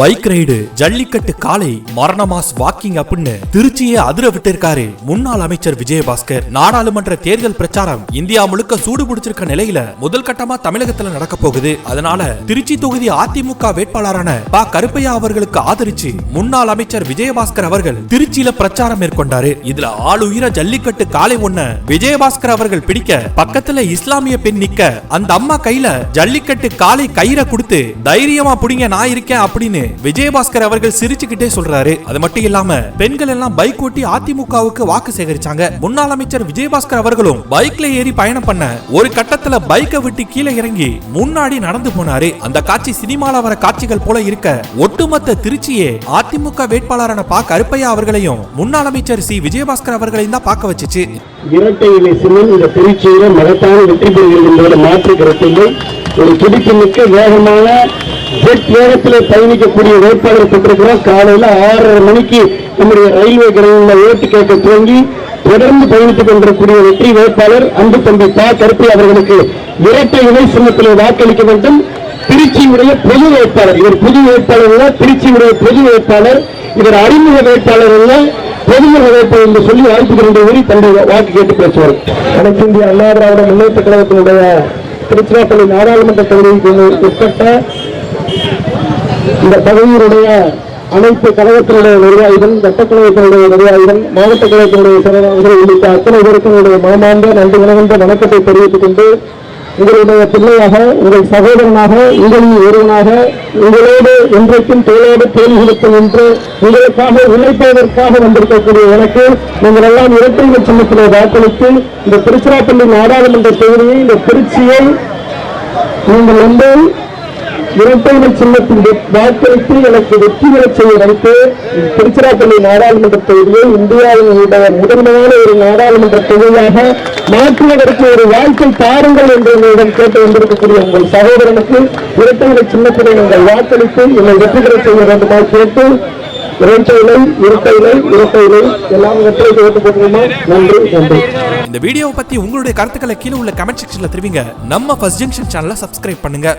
Bike ride jallikattu காலை மரண mass walking அப்படின்னு திருச்சியை அதிர விட்டிருக்காரு. முன்னாள் அமைச்சர் விஜயபாஸ்கர். நாடாளுமன்ற தேர்தல் பிரச்சாரம் இந்தியா முழுக்க சூடு பிடிச்சிருக்க நிலையில முதல் கட்டமா தமிழகத்துல நடக்க போகுது. அதனால திருச்சி தொகுதி அதிமுக வேட்பாளரான ப. கருப்பையா அவர்களுக்கு ஆதரிச்சு முன்னாள் அமைச்சர் விஜயபாஸ்கர் அவர்கள் திருச்சியில பிரச்சாரம் மேற்கொண்டாரு. இதுல ஆளுயிர ஜல்லிக்கட்டு காலை ஒண்ண விஜயபாஸ்கர் அவர்கள் பிடிக்க பக்கத்துல இஸ்லாமிய பெண் நிக்க அந்த அம்மா கையில ஜல்லிக்கட்டு காலை கயிறை கொடுத்து தைரியமா புடிங்க நான் இருக்கேன் அப்படின்னு விஜயபாஸ்கர் அவர்கள் சிரிச்சுக்கிட்டே சொல்றாரு. அது மட்டும் இல்லாம பெண்கள் எல்லாம் பைக் ஓட்டி அதிமுகவுக்கு வாக்கு சேகரிச்சாங்க. முன்னாள் அமைச்சர் விஜயபாஸ்கர் அவர்களும் பைக்ல ஏறி பயணம் பண்ண ஒரு கட்டத்துல பைக்கை விட்டு கீழே இறங்கி முன்னாடி நடந்து போனாரு. அந்த காட்சி சினிமால வர காட்சிகள் போல இருக்க ஒட்டுமொத்த திருச்சியே அதிமுக வேட்பாளரான பா. கருப்பையா அவர்களையும் முன்னாள் அமைச்சர் சி. விஜயபாஸ்கர் அவர்களையும் தான் பார்க்க வச்சுச்சு. இரட்டை இலை சின்னம் இந்த திருச்சியில மகத்தான வெற்றி பெறுகிறது என்பதில் மாற்று கருத்தில்லை ஒரு துடிப்புமிக்க வேகமான ஜெட் வேகத்தில் பயணிக்கக்கூடிய வேட்பாளர் பெற்றிருக்கிறோம் காலையில் ஆறரை மணிக்கு நம்முடைய ரயில்வே கிரகங்களில் ஓட்டு கேட்க துவங்கி தொடர்ந்து பயணித்துக் கொண்டிருக்கூடிய வெற்றி வேட்பாளர் அன்பு தம்பி பா. கருப்பி அவர்களுக்கு இரட்டை இணை சின்னத்தில் வாக்களிக்க வேண்டும். திருச்சியுடைய பொது வேட்பாளர் இவர் புது வேட்பாளர் அல்ல திருச்சியுடைய பொது வேட்பாளர் இவர் அறிமுக வேட்பாளர் அல்ல பொதுமுக வேட்பாளர் என்று சொல்லி வாழ்த்துகின்ற ஊரி தன்னுடைய வாக்கு கேட்டு பேசுவார். அனைத்து இந்திய அண்ணா திராவிட முன்னேற்ற கழகத்தினுடைய திருச்சிராப்பள்ளி நாடாளுமன்ற தொகுதிக்கு உட்பட்ட இந்த பகுதியினுடைய அனைத்து கழகத்தினுடைய நிர்வாகிகள் சட்டக்கழகத்தினுடைய நிர்வாகிகள் மாவட்ட கழகத்தினுடைய செயலாளர்கள் உள்ளிட்ட அத்தனை பேருக்கும் மனமார்ந்த நன்றி கலந்த வணக்கத்தை தெரிவித்துக் கொண்டு உங்களுடைய பிள்ளையாக உங்கள் சகோதரனாக உங்களின் ஒருவனாக உங்களோடு என்றைக்கும் தோளோடு தோல் கொடுக்கும் என்று உங்களுக்காக உழைப்பதற்காக வந்திருக்கக்கூடிய எனக்கு நீங்கள் எல்லாம் இரட்டை சின்னத்திலே வாக்களித்து இந்த திருச்சிராப்பள்ளி நாடாளுமன்ற தொகுதியை இந்த திருச்சியை நீங்கள் வந்து இரட்டைமை சின்னத்தின் வாக்களித்து எனக்கு வெற்றி பெறச் செய்ய வைத்து திருச்சிராப்பள்ளி நாடாளுமன்ற தொகுதியை இந்தியாவினுடைய முதன்மையான ஒரு நாடாளுமன்ற தொகுதியாக மாற்றுவதற்கு ஒரு வாய்ப்பை தாருங்கள் என்று உங்களிடம் கேட்டு வந்திருக்கக்கூடிய உங்கள் சகோதரனுக்கு இரட்டைமை சின்னத்தினை நீங்கள் வாக்களித்து என்னை வெற்றி பெறச் செய்ய வேண்டுமா கேட்டு இரட்டை இலை இரட்டை எல்லாம் வெற்றி கேட்டு போட்டுமா நன்றி நன்றி. இந்த வீடியோவை பத்தி உங்களுடைய கருத்துக்களை கீழே உள்ள கமெண்ட் செக்ஷன்ல தெரிவிங்க. நம்ம ஃபர்ஸ்ட் ஜங்ஷன் சேனலை சப்ஸ்கிரைப் பண்ணுங்க.